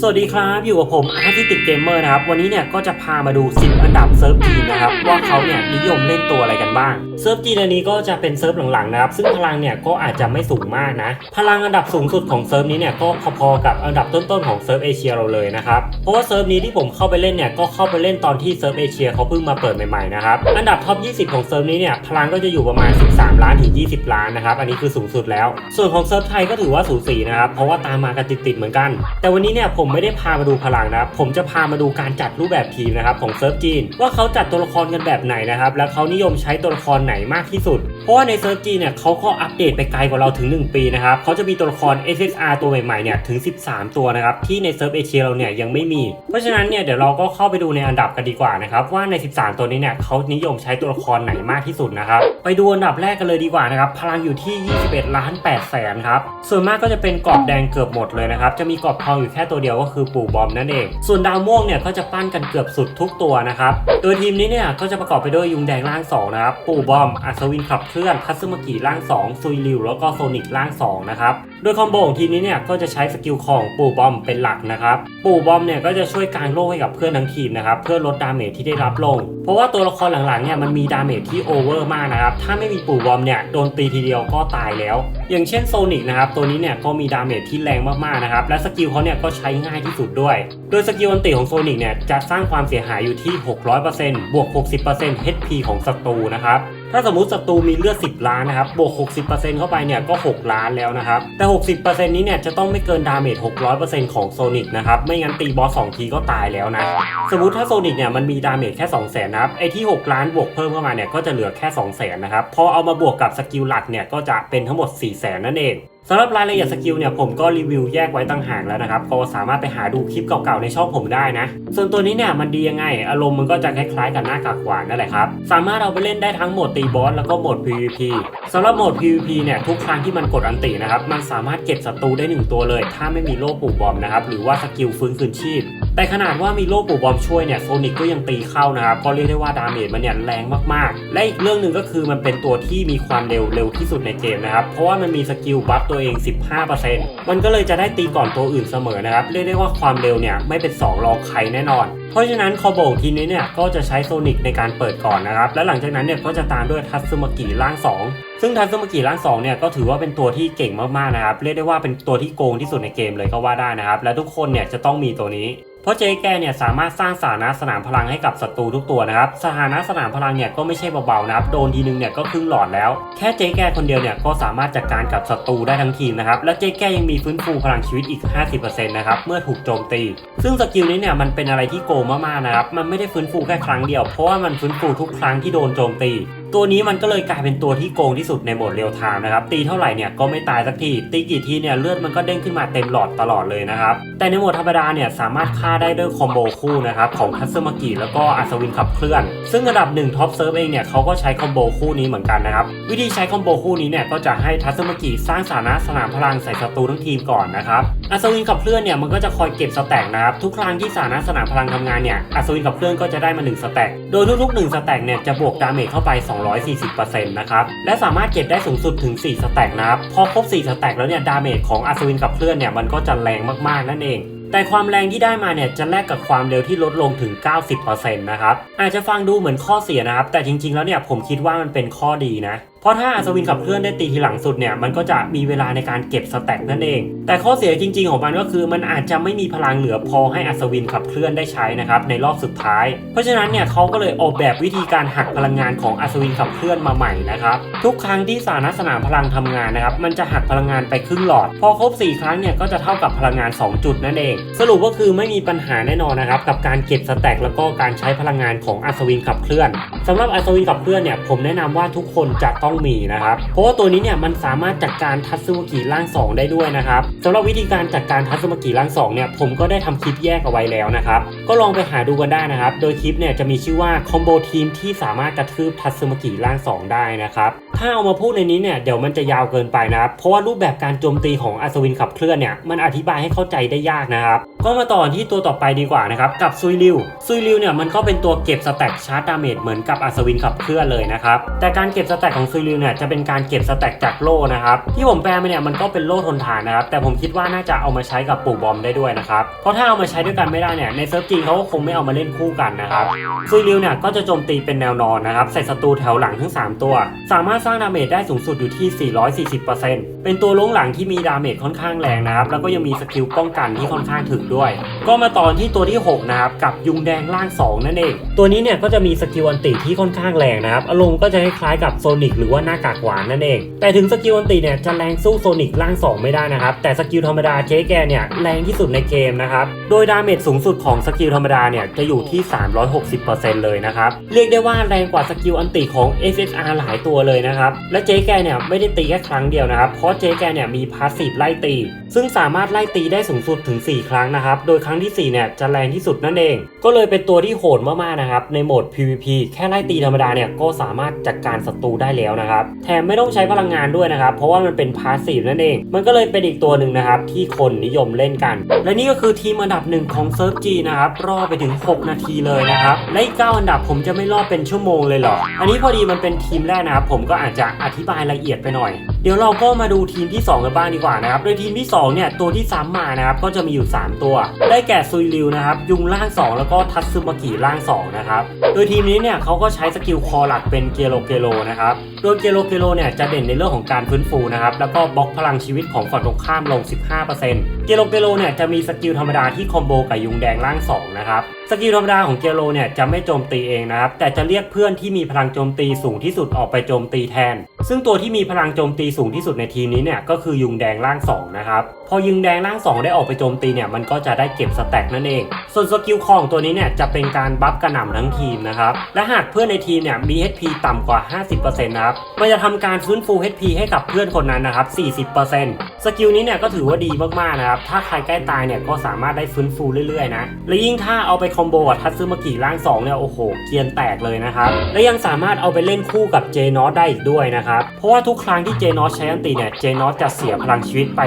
สวัสดีครับอยู่กับผมอาร์ติติกเกมเมอร์นะครับ วันนี้เนี่ยก็จะพามาดู 10 อันดับเซิร์ฟทีนะครับ ว่าเขาเนี่ยนิยมเล่นตัวอะไรกันบ้าง เซิร์ฟจีนอันนี้ก็จะเป็นเซิร์ฟหลังๆนะครับ ซึ่งพลังเนี่ยก็อาจจะไม่สูงมากนะ พลังอันดับสูงสุดของเซิร์ฟนี้เนี่ยก็พอๆกับอันดับต้นๆของเซิร์ฟเอเชียเราเลยนะครับ เพราะว่าเซิร์ฟนี้ที่ผมเข้าไปเล่นเนี่ยก็เข้าไปเล่นตอนที่เซิร์ฟเอเชียเขาเพิ่งมาเปิดใหม่ๆนะครับ อันดับท็อป 20 ของเซิร์ฟนี้เนี่ยพลังก็จะอยู่ประมาณ 13 ล้านถึง 20 ล้านนะครับ อันนี้คือสูงสุดแล้ว ส่วนของเซิร์ฟไทยก็ถือว่าสูสีนะครับเพราะว่าตามมากันติดๆเหมือนกัน แต่วันนี้เนี่ยผมไม่ได้พามาดูพลังนะครับผมจะพามาดูการจัดรูปแบบทีมนะครับของเซิร์ฟจีน ว่าเขาจัดตัวละครกันแบบไหนนะครับและเขานิยมใช้ตัวละครไหนมากที่สุด เพราะว่าในเซิร์ฟจีเนี่ยเขาก็อัปเดตไปไกลกว่าเราถึง 1 ปีนะครับเขาจะมีตัวละคร SSR ตัวใหม่ๆเนี่ยถึง 13 ตัวนะครับที่ในเซิร์ฟเอเชียเราเนี่ยยังไม่มี เพราะฉะนั้นเนี่ยเดี๋ยวเราก็เข้าไปดูในอันดับกันดีกว่านะครับว่าใน 13 ตัวนี้เนี่ยเขานิยมใช้ตัวละครไหนมากที่สุดนะครับไปดูอันดับแรกกันเลยดีกว่านะครับพลังอยู่ที่ 21 ล้าน8แสนครับส่วนมากก็จะเป็นกรอบแดงเกือบหมดเลยนะครับจะมีกรอบทองอยู่แค่ตัวเดียวก็คือปู่บอมนั่นเอง ส่วนดาวม่วงเนี่ยก็จะปั้นกันเกือบสุดทุกตัวนะครับโดยทีมนี้เนี่ยก็จะประกอบไปด้วยยุงแดงร่างสองนะครับปู่บอม อัศวินขับเคลื่อน คัตสึมากิร่างสองซุยริว แล้วก็โซนิกร่างสองนะครับ โดยคอมโบของทีมนี้เนี่ยก็จะใช้สกิลของปู่บอมเป็นหลักนะครับ ปู่บอมเนี่ยก็จะช่วยกางโล่ให้กับเพื่อนทั้งทีมนะครับ เพื่อลดดาเมจที่ได้รับลง เพราะว่าตัวละครหลังๆเนี่ยมันมีดาเมจที่โอเวอร์มากนะครับ ถ้าไม่มีปู่บอมเนี่ยโดนตีทีเดียวก็ตายแล้ว อย่างเช่นโซนิกนะครับตัวนี้เนี่ยก็มีดาเมจที่แรงมากๆนะครับและสกิลเขาเนี่ยก็ใช้ง่ายที่สุดด้วย โดยสกิลอันติของโซนิกเนี่ยจะสร้างความเสียหายอยู่ที่ 600%บวก 60% HP ของศัตรูนะครับถ้าสมมติศัตรูมีเลือด 10 ล้านนะครับ บวก 60%เข้าไปเนี่ยก็ 6 ล้านแล้วนะครับ แต่ 60%นี้เนี่ยจะต้องไม่เกินดาเมจ 600%ของโซนิกนะครับ ไม่งั้นตีบอส 2 ทีก็ตายแล้วนะ สมมติถ้าโซนิกเนี่ยมันมีดาเมจแค่ 2 0 0 0 0นะครับ ไอที่ 6 ล้านบวกเพิ่มเข้ามาเนี่ยก็จะเหลือแค่ 2 0 0 0 0นะครับ พอเอามาบวกกับสกิลหลักเนี่ยก็จะเป็นทั้งหมด 4 0 0 0 0นั่นเองสำหรับรายละเอียดสกิลเนี่ยผมก็รีวิวแยกไว้ต่างหากแล้วนะครับ ก็สามารถไปหาดูคลิปเก่าๆในช่องผมได้นะ ส่วนตัวนี้เนี่ยมันดียังไง อารมณ์มันก็จะคล้ายๆกับหน้ากากหวานนั่นแหละครับ สามารถเอาไปเล่นได้ทั้งโหมดตีบอสแล้วก็โหมด PVP สำหรับโหมด PVP เนี่ยทุกครั้งที่มันกดอันตินะครับ มันสามารถเก็บศัตรูได้หนึ่งตัวเลย ถ้าไม่มีโล่ปู่บอมนะครับหรือว่าสกิลฟื้นคืนชีพ แต่ขนาดว่ามีโล่ปู่บอมช่วยเนี่ยโซนิกก็ยังตีเข้านะครับก็เรียกได้ว่าดาเมจมันเนี่ยแรงมากๆ และอีกเรื่องหนึ่งก็คือมันเป็นตัวที่มีความเร็วเร็วที่สุดในเกมนะครับ เพราะว่ามันมีสกิลบัฟตัวเอง 15%มันก็เลยจะได้ตีก่อนตัวอื่นเสมอนะครับ เรียกได้ว่าความเร็วเนี่ยไม่เป็น 2 รองใครแน่นอน เพราะฉะนั้นคอโบทีนี้เนี่ยก็จะใช้โซนิกในการเปิดก่อนนะครับ และหลังจากนั้นเนี่ยก็จะตามด้วยทัตสึมากิร่าง 2 ซึ่งทัตสึมากิร่าง2เนี่ยก็ถือว่าเป็นตัวที่เก่งมากๆนะครับ เรียกได้ว่าเป็นตัวที่โกงที่สุดในเกมเลยก็ว่าได้นะครับ และทุกคนเนี่ยจะต้องมีตัวนี้ เพราะเจ๊แกเนี่ยสามารถสร้างสถานะสนามพลังให้กับศัตรูทุกตัวนะครับ สถานะสนามพลังเนี่ยก็ไม่ใช่เบาๆนะครับ โดนทีนึงเนี่ยก็ครึ่งหลอดแล้ว แค่เจ๊แกคนเดียวเนี่ยก็สามารถจัดการกับศัตรูได้ทั้งทีมนะครับ และเจ๊แกยังมีฟื้นฟูพลังชีวิตอีก 50%นะครับเมื่อถูกโจมตี ซึ่งสกิลนี้เนี่ยมันเป็นอะไรที่โกงมากๆนะครับ มันไม่ได้ฟื้นฟูแค่ครั้งเดียว เพราะว่ามันฟื้นฟูทุกครั้งที่โดนโจมตี ตัวนี้มันก็เลยกลายเป็นตัวที่โกงที่สุดในโหมดเรียลไทม์นะครับ ตีเท่าไหร่เนี่ยก็ไม่ตายสักที ตีกี่ทีเนี่ยเลือดมันก็เด้งขึ้นมาเต็มหลอดตลอดเลยนะครับ แต่ในโหมดธรรมดาเนี่ยสามารถฆ่าได้ด้วยคอมโบคู่นะครับของทัตสึมากิแล้วก็อัศวินขับเคลื่อน ซึ่งระดับ1ท็อปเซิร์ฟเองเนี่ยเขาก็ใช้คอมโบคู่นี้เหมือนกันนะครับ วิธีใช้คอมโบคู่นี้เนี่ยก็จะให้ทัตสึมากิสร้างสานะสนามพลังใส่ศัตรูทั้งทีมก่อนนะครับอัศวินขับเคลื่อนเนี่ยมันก็จะคอยเก็บสแต็กนะครับทุกครั้งที่สานะสนามพลังทำงานเนี่ยอัศวินขับเคลื่อนก็จะได้มา1สแต็กโดยทุกๆ1สแต็กเนี่ยจะบวกดาเมจเข้าไป240%นะครับ และสามารถเก็บได้สูงสุดถึง 4 สแต็กนะครับ พอครบ 4 สแต็กแล้วเนี่ย ดาเมจของอัศวินกับเคลื่อนเนี่ย มันก็จะแรงมากๆ นั่นเองแต่ความแรงที่ได้มาเนี่ยจะแลกกับความเร็วที่ลดลงถึง 90%นะครับอาจจะฟังดูเหมือนข้อเสียนะครับ แต่จริงๆแล้วเนี่ยผมคิดว่ามันเป็นข้อดีนะเพราะถ้าอัศวินขับเคลื่อนได้ตีทีหลังสุดเนี่ยมันก็จะมีเวลาในการเก็บสแต็กนั่นเอง แต่ข้อเสียจริง ๆ ของมันก็คือ มันอาจจะไม่มีพลังเหลือพอให้อัศวินขับเคลื่อนได้ใช้นะครับในรอบสุดท้าย เพราะฉะนั้นเนี่ยเขาก็เลยออกแบบวิธีการหักพลังงานของอัศวินขับเคลื่อนมาใหม่นะครับทุกครั้งที่สารสนามพลังทำงานนะครับมันจะหักพลังงานไปครึ่งหลอด พอครบ 4 ครั้งเนี่ยก็จะเท่ากับพลังงาน 2 จุดนั่นเอง สรุปก็คือไม่มีปัญหาแน่นอนนะครับกับการเก็บสแต็กแล้วก็การใช้พลังงานของอัศวินขับเคลื่อนสำหรับอัศวินขับเคลื่อนเนี่ยผมแนะนำว่าทุกคนจะต้องมีนะครับ เพราะว่าตัวนี้เนี่ยมันสามารถจัดการทัศสึมากิร่าง 2 ได้ด้วยนะครับสำหรับวิธีการจัดการทัศสึมากิร่าง2เนี่ยผมก็ได้ทำคลิปแยกเอาไว้แล้วนะครับก็ลองไปหาดูกันได้นะครับ โดยคลิปเนี่ยจะมีชื่อว่าคอมโบทีมที่สามารถกระทืบทัศสึมากิร่าง 2 ได้นะครับ ถ้าเอามาพูดในนี้เนี่ยเดี๋ยวมันจะยาวเกินไปนะครับ เพราะว่ารูปแบบการโจมตีของอัศวินขับเคลื่อนเนี่ยมันอธิบายให้เข้าใจได้ยากนะครับก็มาต่อที่ตัวต่อไปดีกว่านะครับกับซุยริวซุยริวเนี่ยมันก็เป็นตัวเก็บสแต็กชาร์จดาเมจเหมือนกับอัศวินขับเคลื่อนเลยนะครับแต่การเก็บสแต็กของซุยริวเนี่ยจะเป็นการเก็บสแต็กจากโล่นะครับที่ผมแปลมาเนี่ยมันก็เป็นโล่ทนทานนะครับแต่ผมคิดว่าน่าจะเอามาใช้กับปู่บอมได้ด้วยนะครับเพราะถ้าเอามาใช้ด้วยกันไม่ได้เนี่ยในเซิร์ฟจริงเขาก็คงไม่เอามาเล่นคู่กันนะครับซุยริวเนี่ยก็จะโจมตีเป็นแนวนอนนะครับใส่ศัตรูแถวหลังทั้ง 3 ตัว สามารถสร้างดาเมจได้สูงสุดอยู่ที่ 440%เป็นตัวล้งหลังที่มีดาเมจค่อนข้างแรงนะครับ แล้วก็ยังมีสกิลป้องกันที่ค่อนข้างถึกด้วย ก็มาตอนที่ตัวที่ 6 นะครับ กับยุงแดงล่าง 2 นั่นเอง ตัวนี้เนี่ยก็จะมีสกิลอันติที่ค่อนข้างแรงนะครับ อารมณ์ก็จะคล้ายๆกับโซนิกหรือว่าหน้ากากหวานนั่นเอง แต่ถึงสกิลอันติเนี่ยจะแรงสู้โซนิกล่าง 2 ไม่ได้นะครับ แต่สกิลธรรมดาเจ๊แกเนี่ยแรงที่สุดในเกมนะครับ โดยดาเมจสูงสุดของสกิลธรรมดาเนี่ยจะอยู่ที่ 360%เลยนะครับ เรียกได้ว่าแรงกว่าสกิลอันติของ SSR หลายตัวเลยนะครับและเจ๊แกเนี่ยไม่ได้ตีแค่ครั้งเดียวนะครับ เพราะเจ๊แกเนี่ยมีพาสซีฟไล่ตี ซึ่งสามารถไล่ตีได้สูงสุดถึง 4 ครั้งนะครับ โดยครั้งที่ 4 เนี่ยจะแรงที่สุดนั่นเอง ก็เลยเป็นตัวที่โหดมากๆนะครับ ในโหมด PVP แค่ไล่ตีธรรมดาเนี่ยก็สามารถจัดการศัตรูได้แล้วนะครับ แถมไม่ต้องใช้พลังงานด้วยนะครับ เพราะว่ามันเป็นพาสซีฟนั่นเอง มันก็เลยเป็นอีกตัวหนึ่งนะครับที่คนนิยมเล่นกัน และนี่ก็คือทีมอันดับหนึ่งของเซิร์ฟจีนะครับรอไปถึง 6 นาทีเลยนะครับและอีก9อันดับผมจะไม่รอเป็นชั่วโมงเลยเหรออันนี้พอดีมันเป็นทีมแรกนะครับผมก็อาจจะอธิบายละเอียดไปหน่อยเดี๋ยวเราก็มาดูทีมที่ 2 กันบ้างดีกว่านะครับ โดยทีมที่ 2 เนี่ยตัวที่ซ้ำมานะครับก็จะมีอยู่ 3 ตัว ได้แก่ซุยริวนะครับยุงล่าง 2 แล้วก็ทัตซึมากิล่าง 2 นะครับ โดยทีมนี้เนี่ยเขาก็ใช้สกิลคอหลักเป็นเกโลเกโลนะครับ โดยเกโลเกโลเนี่ยจะเด่นในเรื่องของการฟื้นฟูนะครับแล้วก็บล็อกพลังชีวิตของฝั่งตรงข้ามลง 15%เกโลเกโลเนี่ยจะมีสกิลธรรมดาที่คอมโบกับยุงแดงล่าง 2 นะครับสกิลธรรมดาของเกโลเนี่ยจะไม่โจมตีเองนะครับแต่จะเรียกเพื่อนที่มีพลังโจมตีสูงที่สุดออกไปโจมตีแทน ซึ่งตัวที่มีพลังโจมตีสูงที่สุดในทีมนี้เนี่ยก็คือยุงแดงล่าง2นะครับพอยุงแดงล่าง 2 ได้ออกไปโจมตีเนี่ยมันก็จะได้เก็บสแต็กนั่นเอง ส่วนสกิลของตัวนี้เนี่ยจะเป็นการบัฟกระหน่ำทั้งทีมนะครับและหากเพื่อนในทีมเนี่ยมี HP ต่ำกว่า 50%นะครับมันจะทำการฟื้นฟู HP ให้กับเพื่อนคนนั้นนะครับ40%สกิลนี้เนี่ยก็ถือว่าดีมากๆนะครับถ้าใครใกล้ตายเนี่ยก็สามารถได้ฟื้นฟูเรื่อยๆนะและยิ่งถ้าเอาไปคอมโบกับทัตซึมากิร่าง2เนี่ยโอ้โหเกียนแตกเลยนะครับและยังสามารถเอาไปเล่นคู่กับเจนอสได้อีกด้วยนะครับเพราะว่าทุกครั้งที่เจนอสใช้อันติเนี่ยเจนอสจะเสียพลังชีวิตไป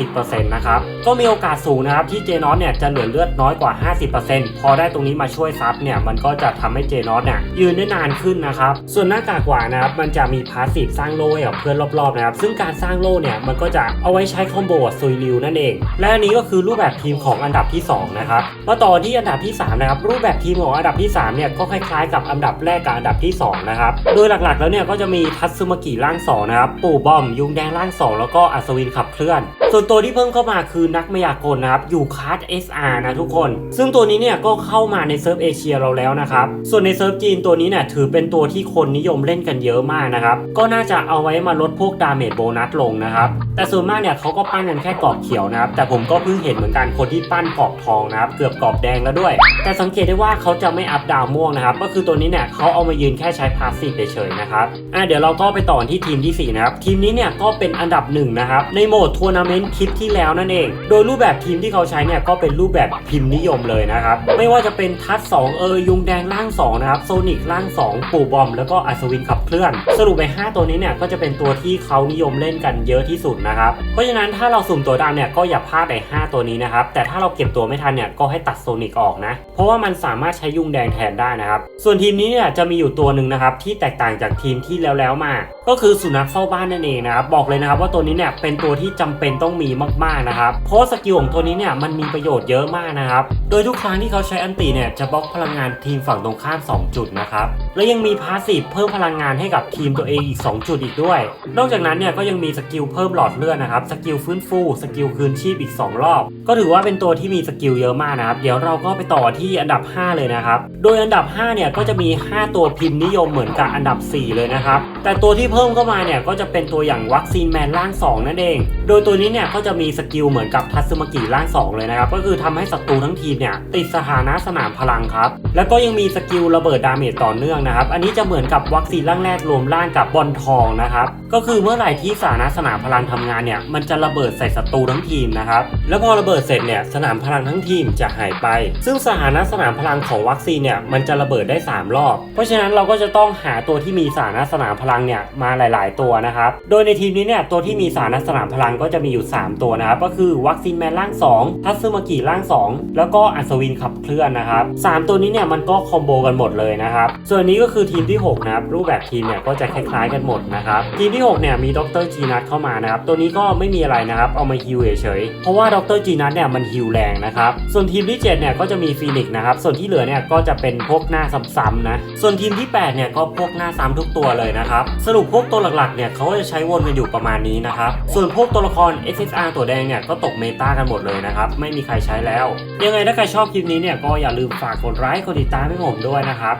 30%นะครับก็มีโอกาสสูงนะครับที่เจนอสเนี่ยจะเหลือเลือดน้อยกว่า 50%พอได้ตรงนี้มาช่วยซับเนี่ยมันก็จะทำให้เจนอสเนี่ยยืนได้นานขึ้นนะครับส่วนหน้ากากหวานนะครับมันจะมีพาสซีฟสร้างโล่กับเพื่อนรอบๆนะครับซึ่งการสร้างโล่เนี่ยมันก็จะเอาไว้ใช้คอมโบซุยริวนั่นเอง และอันนี้ก็คือรูปแบบทีมของอันดับที่สองนะครับมาต่อที่อันดับที่สามนะครับรูปแบบทีมของอันดับที่สามเนี่ยก็คล้ายๆ กับอันดับแรกกับอันดับที่สองนะครับโดยหลักๆแล้วเนี่ยก็จะมีทัตซึมากิร่างสองนะครับปู่บออมยุงแดงร่างสองแล้วก็อัศวินขับเคลื่อน ส่วนตัวที่เพิ่มเข้ามาคือนักมายากลนะครับอยู่คาร์ด SR นะทุกคน ซึ่งตัวนี้เนี่ยก็เข้ามาในเซิร์ฟเอเชียเราแล้วนะครับ ส่วนในเซิร์ฟจีนตัวนี้เนี่ยถือเป็นตัวที่คนนิยมเล่นกันเยอะมากนะครับ ก็น่าจะเอาไว้มาลดพวกดาเมจโบนัสลงนะครับ แต่ส่วนมากเนี่ยเขาก็ปั้นกันแค่กรอบเขียวนะครับ แต่ผมก็เพิ่งเห็นเหมือนกันคนที่ปั้นกรอบทองนะครับ เกือบกรอบแดงแล้วด้วย แต่สังเกตได้ว่าเขาจะไม่อัพดาวม่วงนะครับ ก็คือตัวนี้เนี่ยเขาเอามายืนแค่ใช้พาสซีฟเฉยๆนะครับ อะเดี๋ยวเราก็ไปต่อที่ทีมที่สี่นะครับ ทีมนี้เนี่ยก็เป็นอันดับหนึ่งนะครับ ในโหมดทัวร์นาเมนต์คลิปที่แล้วนั่นเอง โดยรูปแบบทีมที่เขาใช้เนี่ยก็เป็นรูปแบบพิมพ์นิยมเลยนะครับ ไม่ว่าจะเป็นทัสสองเออยุงแดงล่างสองนะครับ โซนิกล่างสองปู่บอม แล้วก็อัศวินขับเคลื่อน สรุปไป 5 ตัวนี้เนี่ยก็จะเป็นตัวที่เขานิยมเล่นกันเยอะที่สุดนะครับ เพราะฉะนั้นถ้าเราสุ่มตัวดำเนี่ยก็อย่าพลาดไอ้5ตัวนี้นะครับ แต่ถ้าเราเก็บตัวไม่ทันเนี่ยก็ให้ตัดโซนิกออกนะ เพราะว่ามันสามารถใช้ยุงแดงแทนได้นะครับ ส่วนทีมนี้เนี่ยจะมีอยู่ตัวหนึ่งนะครับที่แตกต่างจากทีมที่แล้วๆมา ก็คือสุนัขเฝ้าบ้านนั่นเองนะครับบอกเลยนะครับว่าตัวนี้เนี่ยเป็นตัวที่จำเป็นต้องมีมากๆนะครับเพราะสกิลของตัวนี้เนี่ยมันมีประโยชน์เยอะมากนะครับโดยทุกครั้งที่เขาใช้อันตีเนี่ยจะบล็อกพลังงานทีมฝั่งตรงข้าม 2 จุดนะครับ และยังมีพาสซีฟเพิ่มพลังงานให้กับทีมตัวเองอีก 2 จุดอีกด้วย นอกจากนั้นเนี่ยก็ยังมีสกิลเพิ่มหลอดเลือดนะครับ สกิลฟื้นฟู สกิลคืนชีพอีก 2 รอบ ก็ถือว่าเป็นตัวที่มีสกิลเยอะมากนะครับ เดี๋ยวเราก็ไปต่อที่อันดับ 5 เลยนะครับ โดยอันดับ 5 เนี่ยก็จะมี 5 ตัวพิมพ์นิยมเหมือนกับอันดับ 4 เลยนะครับ แต่ตัวที่เพิ่มเข้ามาเนี่ยก็จะเป็นตัวอย่างวัคซีนแมนร่าง 2 นั่นเอง โดยตัวนี้เนี่ยก็จะมีสกิลเหมือนกับทัสมากิร่าง 2 เลยนะครับ ก็คือทำให้ศัตรูทั้งทีมเนี่ยติดสถานะสนามพลังครับ แล้วก็ยังมีสกิลระเบิดดาเมจต่อเนื่องนะครับ อันนี้จะเหมือนกับวัคซีนร่างแรกรวมร่างกับบอลทองนะครับ ก็คือเมื่อไหร่ที่สารสนามพลังทำงานเนี่ย มันจะระเบิดใส่ศัตรูทั้งทีมนะครับ แล้วพอระเบิดเสร็จเนี่ย สนามพลังทั้งทีมจะหายไป ซึ่งสถานะสนามพลังของวัคซีนเนี่ย มันจะระเบิดได้ 3 รอบ เพราะฉะนั้นเราก็จะต้องหาตัวที่มีสถานะสนามพลังเนี่ย มาหลาย ๆ ตัวนะครับ โดยในทีมนี้เนี่ย ตัวที่มีสถานะสนามพลังก็จะมีอยู่ 3 ตัวนะครับ ก็คือวัคซีนแมนร่าง 2 ทัตซึมากิร่าง 2 แล้วก็อัศวินขับเคลื่อนนะครับสามตัวนี้เนี่ย มันก็คอมโบกันหมดเลยนะครับ ส่วนนี้ก็คือทีมที่ 6 นะครับ รูปแบบทีมเนี่ยก็จะคล้ายๆกันหมดนะครับ ทีมที่ 6 เนี่ยมีดรจีนัทเข้ามานะครับ ตัวนี้ก็ไม่มีอะไรนะครับ เอามาฮิวเฉยๆเพราะว่าดรจีนัทเนี่ยมันฮิวแรงนะครับ ส่วนทีมที่ 7 เนี่ยก็จะมีฟีนิกซ์นะครับ ส่วนที่เหลือเนี่ยก็จะเป็นพวกหน้าซ้ำๆนะ ส่วนทีมที่ 8 เนี่ยก็พวกหน้าซ้ำทุกตัวเลยนะครับ สรุปพวกตัวหลักๆ เนี่ยเขาก็จะใช้วนกันอยู่ประมาณนี้นะครับ ส่วนพวกตัวละคร SSR ตัวแดงเนี่ยก็ตกเมตากันหมดเลยนะครับ ไม่มีใครใช้แล้ว ยังไงถ้าใครชอบคลิปนี้เนี่ยก็อย่าลืมฝากกดไลค์กดติดตามให้ผมด้วยนะครับ